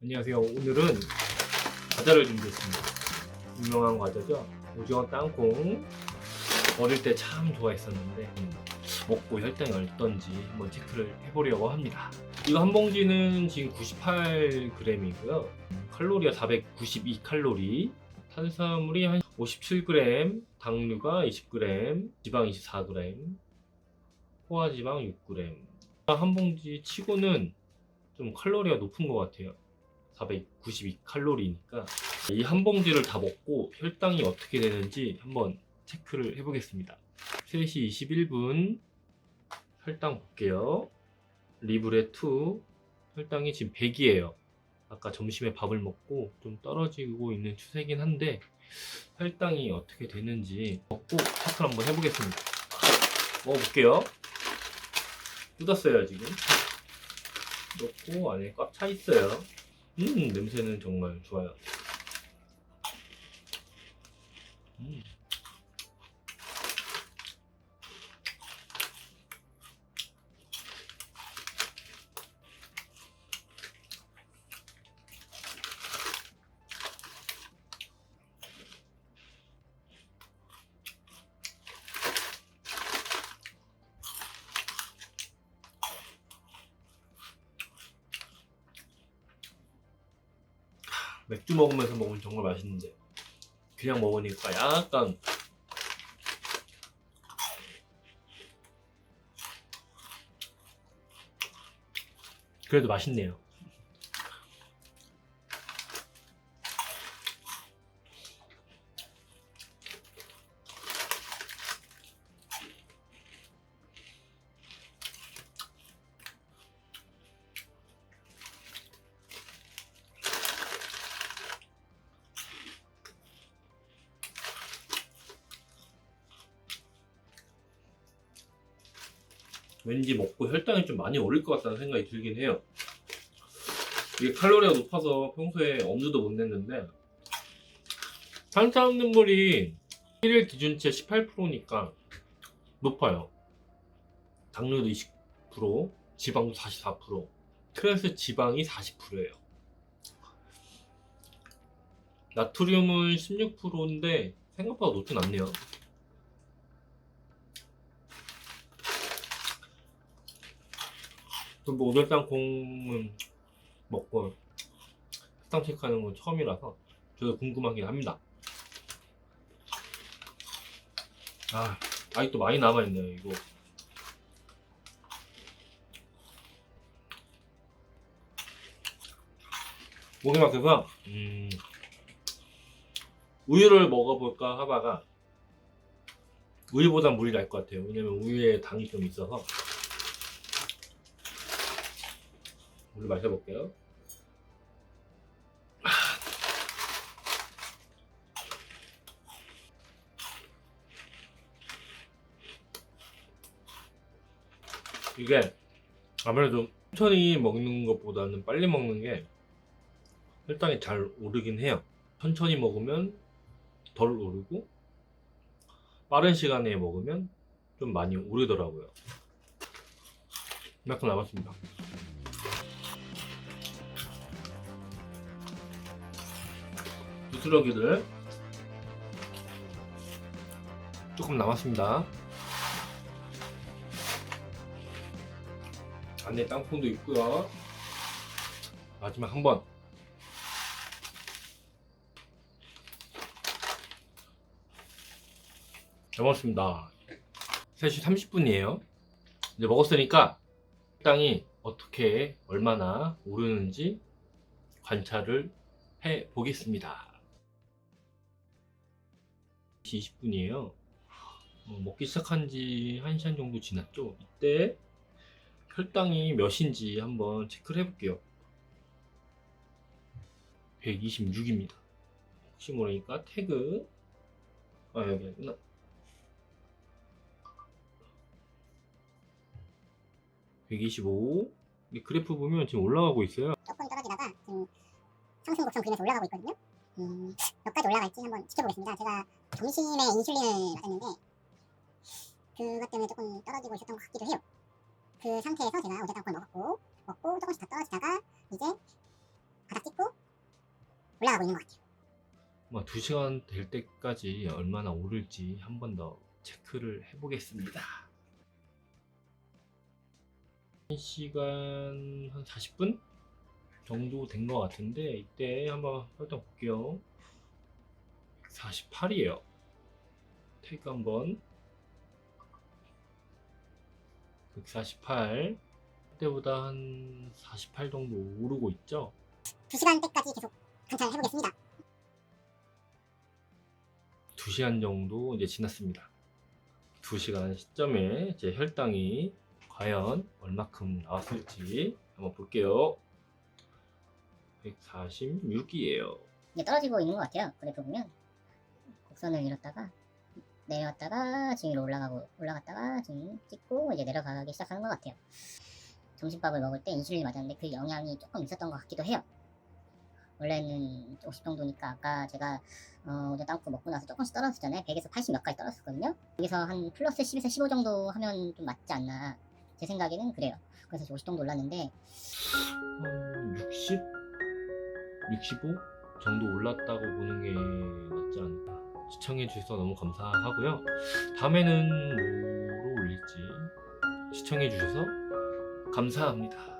안녕하세요. 오늘은 과자를 준비했습니다. 유명한 과자죠. 오징어 땅콩. 어릴 때 참 좋아했었는데 음, 먹고 혈당이 어떤지 한번 체크를 해보려고 합니다. 이거 한 봉지는 지금 98g이고요. 칼로리가 492칼로리, 탄수화물이 한 57g, 당류가 20g, 지방 24g, 포화지방 6g. 한 봉지 치고는 좀 칼로리가 높은 것 같아요. 492칼로리니까 이 한 봉지를 다 먹고 혈당이 어떻게 되는지 한번 체크를 해보겠습니다. 3시 21분 혈당 볼게요. 리브레 2 혈당이 지금 100이에요. 아까 점심에 밥을 먹고 좀 떨어지고 있는 추세긴 한데 혈당이 어떻게 되는지 먹고 체크를 한번 해보겠습니다. 먹어볼게요. 뜯었어요 지금. 넣고 안에 꽉 차 있어요. 음 냄새는 정말 좋아요. 음. 맥주 먹으면서 먹으면 정말 맛있는데 그냥 먹으니까 약간 그래도 맛있네요. 왠지 먹고 혈당이 좀 많이 오를 것 같다는 생각이 들긴 해요. 이게 칼로리가 높아서 평소에 엄두도 못 냈는데 탄수화물이 1일 기준치 18%니까 높아요. 당류도 20%, 지방도 44%, 트랜스 지방이 40%예요. 나트륨은 16%인데 생각보다 높진 않네요. 뭐 오늘 땅콩은 먹고 식당 체크하는 건 처음이라서 저도 궁금하긴 합니다. 아, 아직도 많이 남아있네요, 이거. 막혀서, 음, 우유를 먹어볼까 하다가, 우유보단 물이 날 것 같아요. 왜냐면 우유에 당이 좀 있어서. 물을 마셔볼게요. 이게 아무래도 천천히 먹는 것보다는 빨리 먹는 게 혈당이 잘 오르긴 해요. 천천히 먹으면 덜 오르고 빠른 시간에 먹으면 좀 많이 오르더라고요. 이만큼 남았습니다. 부스러기들 조금 남았습니다. 안에 땅콩도 있고요. 마지막 한 번. 잘 먹었습니다. 3시 30분이에요. 이제 먹었으니까 땅이 어떻게 얼마나 오르는지 관찰을 해 보겠습니다. 20분이에요. 어, 먹기 시작한 지 1시간 정도 지났죠. 이때 혈당이 몇인지 한번 체크를 해볼게요. 126입니다. 혹시 모르니까 태그 아 여기. (125) 이 그래프 보면 지금 올라가고 있어요. 조금 떨어지다가 지금 상승 곡선 그리면서 올라가고 있거든요. 음, 몇 가지 올라갈지 한번 지켜보겠습니다. 제가 점심에 인슐린을 맞았는데 그것 때문에 조금 떨어지고 있었던 것 같기도 해요. 그 상태에서 제가 어제 땅콩을 먹었고 먹고 조금씩 더 떨어지다가 이제 바닥 찍고 올라가고 있는 것 같아요. 아마 2시간 될 때까지 얼마나 오를지 한 번 더 체크를 해보겠습니다. 1시간 한 40분 정도 된 것 같은데 이때 한번 활동 볼게요. 148이에요. 테이크 한번 148 그때보다 한 48 정도 오르고 있죠. 2시간 때까지 계속 관찰해 보겠습니다. 2시간 정도 이제 지났습니다. 2시간 시점에 제 혈당이 과연 얼마큼 나왔을지 한번 볼게요. 146이에요. 이게 떨어지고 있는 것 같아요. 그래프 보면 곡선을 이뤘다가 내려왔다가 지금 위로 올라가고 올라갔다가 지금 찍고 이제 내려가기 시작하는 것 같아요. 점심밥을 먹을 때 인슐린이 맞았는데 그 영향이 조금 있었던 것 같기도 해요. 원래는 50 정도니까 아까 제가 어, 어제 땅콩 먹고 나서 조금씩 떨어졌잖아요. 100에서 80 몇까지 떨어졌거든요. 여기서 한 플러스 10에서 15 정도 하면 좀 맞지 않나. 제 생각에는 그래요. 그래서 50 정도 올랐는데 한 60? 65 정도 올랐다고 보는 게 낫지 않을까. 시청해 주셔서 너무 감사하고요. 다음에는 뭐로 올릴지 시청해 주셔서 감사합니다.